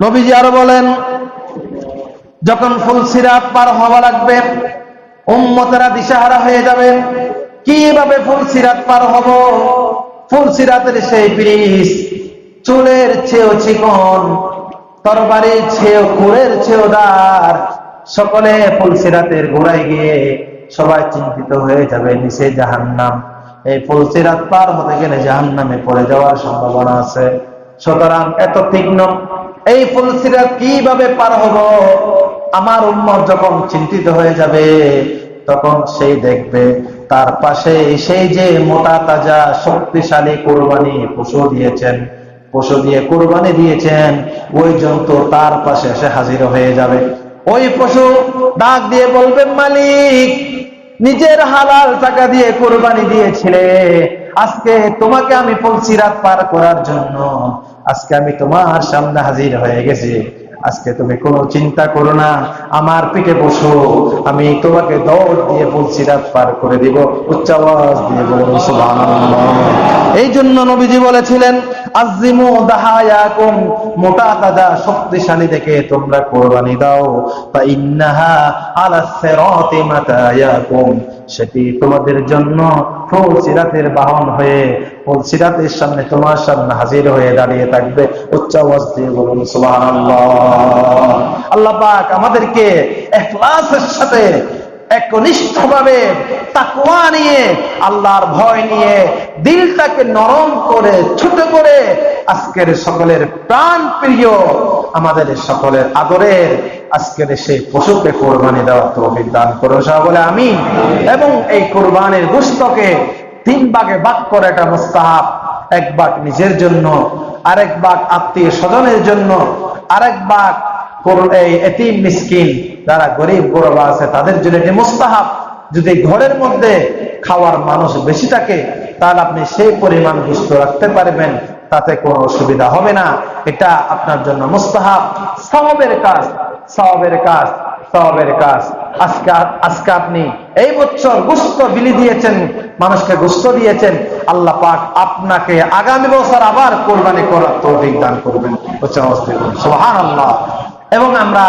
নবীজি আরও বলেন, যখন ফুলসিরাত পার হওয়া লাগবে, উম্মতেরা দিশাহারা হয়ে যাবে। কীভাবে ফুল সিরাত পার হব? ফুলসিরাতের সেই ব্রিজ চুলের চেয়েও চিকন তরবারির চেয়েও কুড়ের চেয়েও দার। সকলে ফুলসিরাতের গোড়ায় গিয়ে সবাই চিন্তিত হয়ে যাবে, নিচে জাহান্নাম। এই ফুলসিরাত পার হতে গেলে জাহান্নামে পড়ে যাওয়ার সম্ভাবনা আছে। সুতরাং এত তীক্ষ্ণ এই ফুলসিরাত কীভাবে পার হব? আমার উম্মত যখন চিন্তিত হয়ে যাবে, তখন সেই দেখবে, তার পাশে সেই যে মোটা তাজা শক্তিশালী কোরবানি পশু দিয়েছেন, পশু দিয়ে কোরবানি দিয়েছেন, ওই জন্তু তার পাশে এসে হাজির হয়ে যাবে। ওই পশু ডাক দিয়ে বলবে, মালিক, নিজের হালাল টাকা দিয়ে কোরবানি দিয়েছিলে। আজকে তোমাকে আমি পলসিরাত পার করার জন্য আজকে আমি তোমার সামনে হাজির হয়ে গেছি। আজকে তুমি কোনো চিন্তা করো না, আমার পিঠে বসো, আমি তোমাকে দৌড় দিয়ে পলসিরাত পার করে দিব, উচ্চ দিয়ে এই জন্য নবীজি বলেছিলেন দাহায়াকুম, মোটা শক্তিশালী দেখে তোমরা কোরবানি দাও। ইন্নাহা আলা মাতায়াকুম। সেটি তোমাদের জন্য ফুল সিরাতের বাহন হয়ে সিরাতের সামনে তোমার সামনে হাজির হয়ে দাঁড়িয়ে থাকবে। উচ্চ আওয়াজ দিয়ে বলুন আল্লাহ পাক আমাদেরকে ইখলাসের সাথে তাকওয়া নিয়ে, আল্লাহর ভয় নিয়ে, দিলটাকে নরম করে, ছোট করে আজকের সকলের প্রাণ প্রিয় আমাদের সকলের আদরের আজকের সেই পশুকে কোরবানি দেওয়ার তৌফিক দান করো সব বলে আমি এবং এই কোরবানির গুস্তকে তিন ভাগে ভাগ করে এটা মুস্তাহাব এক ভাগ নিজের জন্য, আরেক ভাগ আত্মীয় স্বজনের জন্য, আরেক ভাগ মিসকিন যারা গরিব গরবা আছে, তাদের জন্য এটি মুস্তাহাব। যদি ঘরের মধ্যে খাওয়ার মানুষ বেশি থাকে, তাহলে আপনি সেই পরিমাণ সুস্থ রাখতে পারবেন, তাতে কোনো অসুবিধা হবে না। এটা আপনার জন্য মুস্তাহাব। সওয়াবের কাজ সওয়াবের কাজ। সওয়াবের কাজ। আজকে আজকে আপনি এই বছর গুস্ত বিলি দিয়েছেন, মানুষকে গুস্ত দিয়েছেন। আল্লাহ পাক আপনাকে আগামী বছর আবার কোরবানি করার তৌফিক দান করবেন। সুবহান আল্লাহ এবং আমরা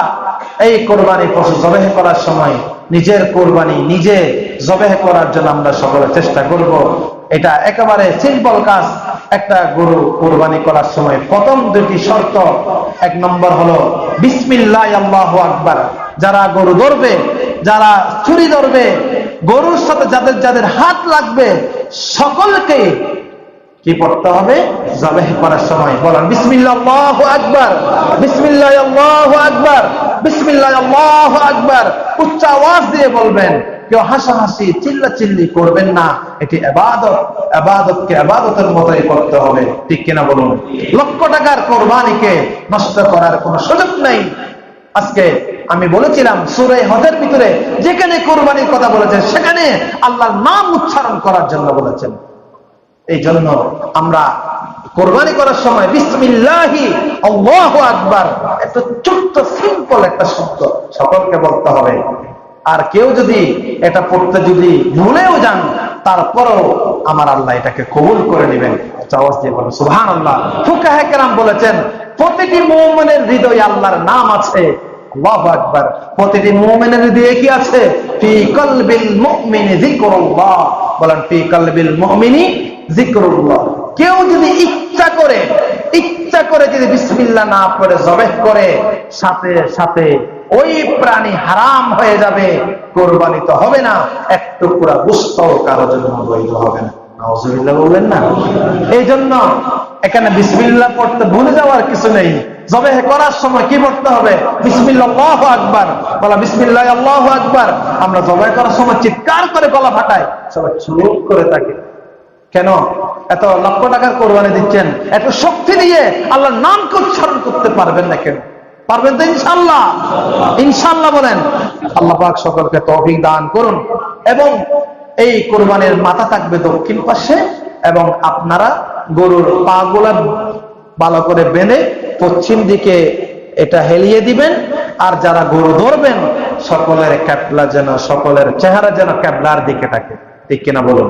এই কোরবানি পশু জবেহ করার সময় নিজের কোরবানি নিজে জবেহ করার জন্য আমরা সকলে চেষ্টা করব। এটা একেবারে সিম্পল কাজ। একটা গরু কোরবানি করার সময় প্রথম দুটি শর্ত, এক নম্বর হলো বিসমিল্লাহ আকবার। যারা গরু ধরবে, যারা ছুরি ধরবে, গরুর সাথে যাদের যাদের হাত লাগবে, সকলকে কি পড়তে হবে? জবেহ করার সময়। বলেন বিসমিল্লাহ আকবার বিসমিল্লাহ আকবার বিসমিল্লাহ আকবার। উচ্চ আওয়াজ দিয়ে বলবেন, কেউ হাসাহাসি চিল্লা চিল্লি করবেন না। এটি এবাদত এবাদতকে এবাদতের মতোই করতে হবে। ঠিক কিনা বলুন? লক্ষ টাকার কোরবানিকে নষ্ট করার কোনো সুযোগ নেই। আজকে আমি বলেছিলাম, সুরে হজের ভিতরে যেখানে কোরবানির কথা বলেছেন, সেখানে আল্লাহর নাম উচ্চারণ করার জন্য বলেছেন। এই জন্য আমরা কোরবানি করার সময় বিসমিল্লাহি, আল্লাহু আকবার, একটা ছোট্ট সিম্পল একটা শব্দ সকলকে বলতে হবে। আর কেউ যদি এটা পড়তে যদি ভুলেও যান, তারপরেও আমার আল্লাহ এটাকে কবুল করে নেবেন। সুবহান আল্লাহ ফুকাহে কেরাম বলেছেন প্রতিটি মুমিনের হৃদয়ে আল্লাহর নাম আছে। প্রতিটি মুমিনের হৃদয়ে কি আছে? বলেন, ফি কলবিল মুমিনি কেউ যদি ইচ্ছা করে ইচ্ছা করে যদি বিসমিল্লাহ না পড়ে, জবেহ করে, সাথে সাথে ওই প্রাণী হারাম হয়ে যাবে, কোরবানি তো হবে না, এক টুকরা গুস্ত কারও জন্য বৈধ হবে না। বলবেন না? এই জন্য এখানে পড়তে ভুলে যাওয়ার কিছু নেই। করার সময় কি পড়তে হবে? বিসমিল্লাহ বলা আল্লাহু আমরা জবাই করার সময় চিৎকার করে গলা ফাটাই। সবাই চুপ করে থাকে। কেন? এত লক্ষ টাকার কোরবানি দিচ্ছেন। এত শক্তি দিয়ে আল্লাহর নামকে উচ্চারণ করতে পারবেন না কেন? পারবেন তো ইনশাল্লাহ ইনশাল্লাহ বলেন, আল্লাহ পাক সকলকে তৌফিক দান করুন এবং এই কোরবানির মাথা থাকবে দক্ষিণ পাশে এবং আপনারা গরুর পা গুলা ভালো করে বেঁধে পশ্চিম দিকে এটা হেলিয়ে দিবেন। আর যারা গরু ধরবেন, সকলের ক্যাপলা যেন, সকলের চেহারা যেন ক্যাবলার দিকে থাকে। ঠিক কিনা বলুন?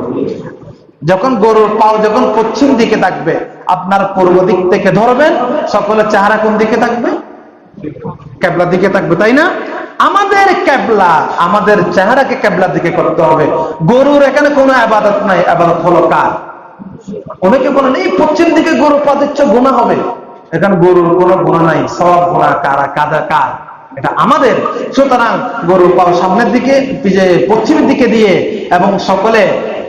যখন গরুর পাও যখন পশ্চিম দিকে থাকবে, আপনার পূর্ব দিক থেকে ধরবেন, সকলের চেহারা কোন দিকে থাকবে? ক্যাবলার দিকে থাকবে, তাই না? আমাদের ক্যাবলা আমাদের চেহারাকে ক্যাবলার দিকে করতে হবে। গরুর এখানে কোনো আবাদত নাই। আবাদত হলো কার? অনেকে বলেন, এই পশ্চিম দিকে গরু পা দিচ্ছ, গুণা হবে। এখানে গরুর কোনো গুণা নাই। সব গুণা কারা? কাদা কার? এটা আমাদের। সুতরাং গরু পাও সামনের দিকে যে পশ্চিমের দিকে দিয়ে, এবং সকলে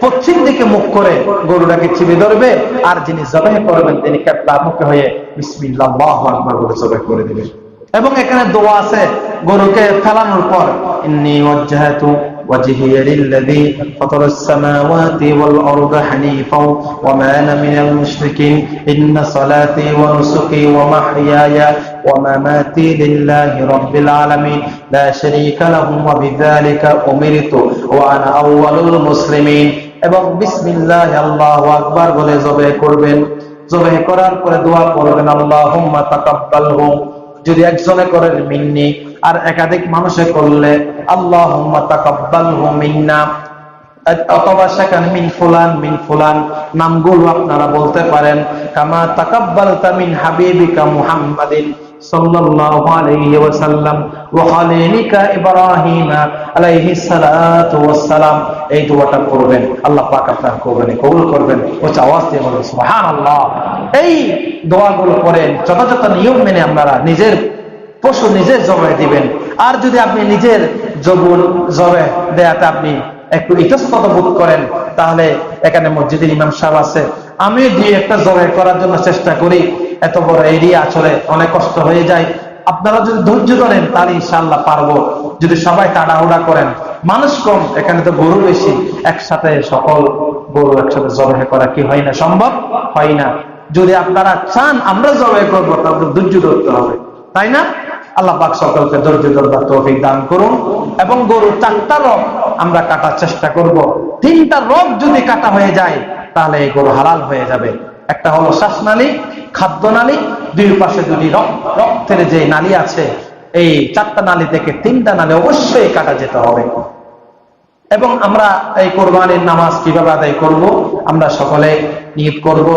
পশ্চিম দিকে মুখ করে গরুটাকে চিবে ধরবে, আর যিনি জবাই করবেন, তিনি ক্যাপলা মুখে হয়ে বিসমিল্লাহ আকবার বলে জবাই করে দিবেন। এবং এখানে দোয়া আছে গরুকে ফেলানোর পর ইন্নি ওয়াজ্জাহাতু وجهي للذي فطر السماوات والأرض حنيفا وما أنا من المشركين إن صلاتي ونسكي ومحياي ومماتي لله رب العالمين لا شريك له وبذلك أمرت وأنا أول المسلمين এবং বিসমিল্লাহ আল্লাহু আকবার বলে জবে করবেন জবে করার পরে দোয়া করবেন আল্লাহুম্মা তাকাব্বালহু যদি একজনে করেন মিন্নি আর একাধিক মানুষে করলে আল্লাহ মিন্না। অথবা সেখানে মিন ফুলান, মিন নামগুলো আপনারা বলতে পারেন। কামা তাকাব্বাল তামিন হাবিবিকা মুহাম্মাদিন। আপনার নিজের পশু নিজে জবাই দিবেন। আর যদি আপনি নিজের জবুল জবে দেয়াতে আপনি একটু ইতস্তত বোধ করেন, তাহলে এখানে মসজিদের ইমাম সাহেব আছে। আমি দুই একটা জবাই করার জন্য চেষ্টা করি। এত বড় এরিয়া আসলে অনেক কষ্ট হয়ে যায়। আপনারা যদি ধৈর্য ধরেন, তাহলে ইনশাল্লাহ পারব। যদি সবাই তাড়াহুড়া করেন, মানুষ কম, এখানে তো গরু বেশি, একসাথে সকল গরু একসাথে জবাই করা কি হয় না? সম্ভব? হয় না। যদি আপনারা চান, আমরা জবাই করব, তাহলে ধৈর্য ধরতে হবে। তাই না? আল্লাহ পাক সকলকে ধৈর্য ধরবার তৌফিক দান করুন। এবং গরু চারটা রোগ আমরা কাটার চেষ্টা করব। তিনটা রোগ যদি কাটা হয়ে যায়, তাহলে এই গরু হালাল হয়ে যাবে। একটা হলো শ্বাসনালী খাদ্যনালী দুই পাশে দুটি রক্ত, রক্তের যে নালী আছে, এই চারটা নালী থেকে তিনটা নালী অবশ্যই কাটা যেতে হবে। এবং আমরা এই কোরবানির নামাজ কীভাবে আদায় করব, আমরা সকলে নিয়ত করব।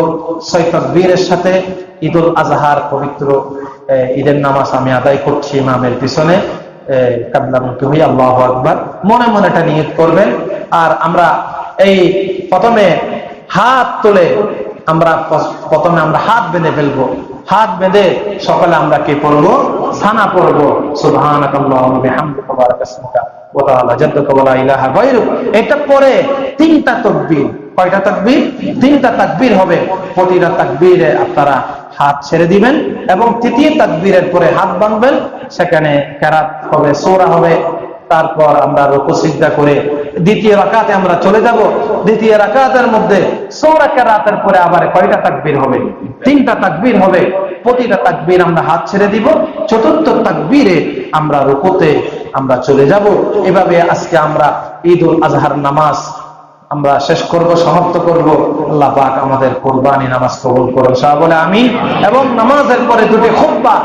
বীরের সাথে ঈদুল আজহার পবিত্র ঈদের নামাজ আমি আদায় করছি ইমামের পিছনে। আল্লাহ আকবার। মনে মনে এটা নিয়ত করবেন। আর আমরা এই প্রথমে হাত তুলে আমরা প্রথমে আমরা হাত বেঁধে ফেলব। হাত বেঁধে সকালে আমরা কে পড়ব? সানা পড়ব। এটা পরে তিনটা তকবির। কয়টা তাকবীর? তিনটা তাকবীর হবে। প্রতিটা তাকবীরে আপনারা হাত ছেড়ে দিবেন এবং তৃতীয় তাকবীরের পরে হাত বাঁধবেন। সেখানে কেরাত হবে, সোরা হবে। তারপর আমরা রুকু সিদ্ধা করে দ্বিতীয় রাকাতে আমরা চলে যাব। দ্বিতীয় রাকাতের মধ্যে সৌরা রাতের পরে আবার কয়টা তাকবীর হবে? তিনটা তাকবীর হবে। প্রতিটা তাকবীর আমরা হাত ছেড়ে দিব। চতুর্থ তাকবীরে আমরা রুকুতে আমরা চলে যাব। এভাবে আজকে আমরা ঈদ উল আজহার নামাজ আমরা শেষ করব, সমাপ্ত করব। আল্লাহ পাক আমাদের কোরবানি নামাজ কবুল করুন। সব বলে আমি এবং নামাজের পরে দুটি খুব্বা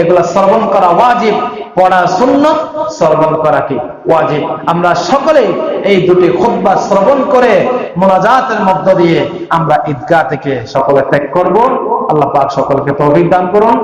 এগুলা শ্রবণ করা ওয়াজিব, পড়া শূন্য শ্রবণ করা কি? ওয়াজিব। আমরা সকলে এই দুটি খুব্বা শ্রবণ করে মোনাজাতের মধ্য দিয়ে আমরা ঈদগাহ থেকে সকলে ত্যাগ করব। আল্লাহ পাক সকলকে তৌফিক দান করুন।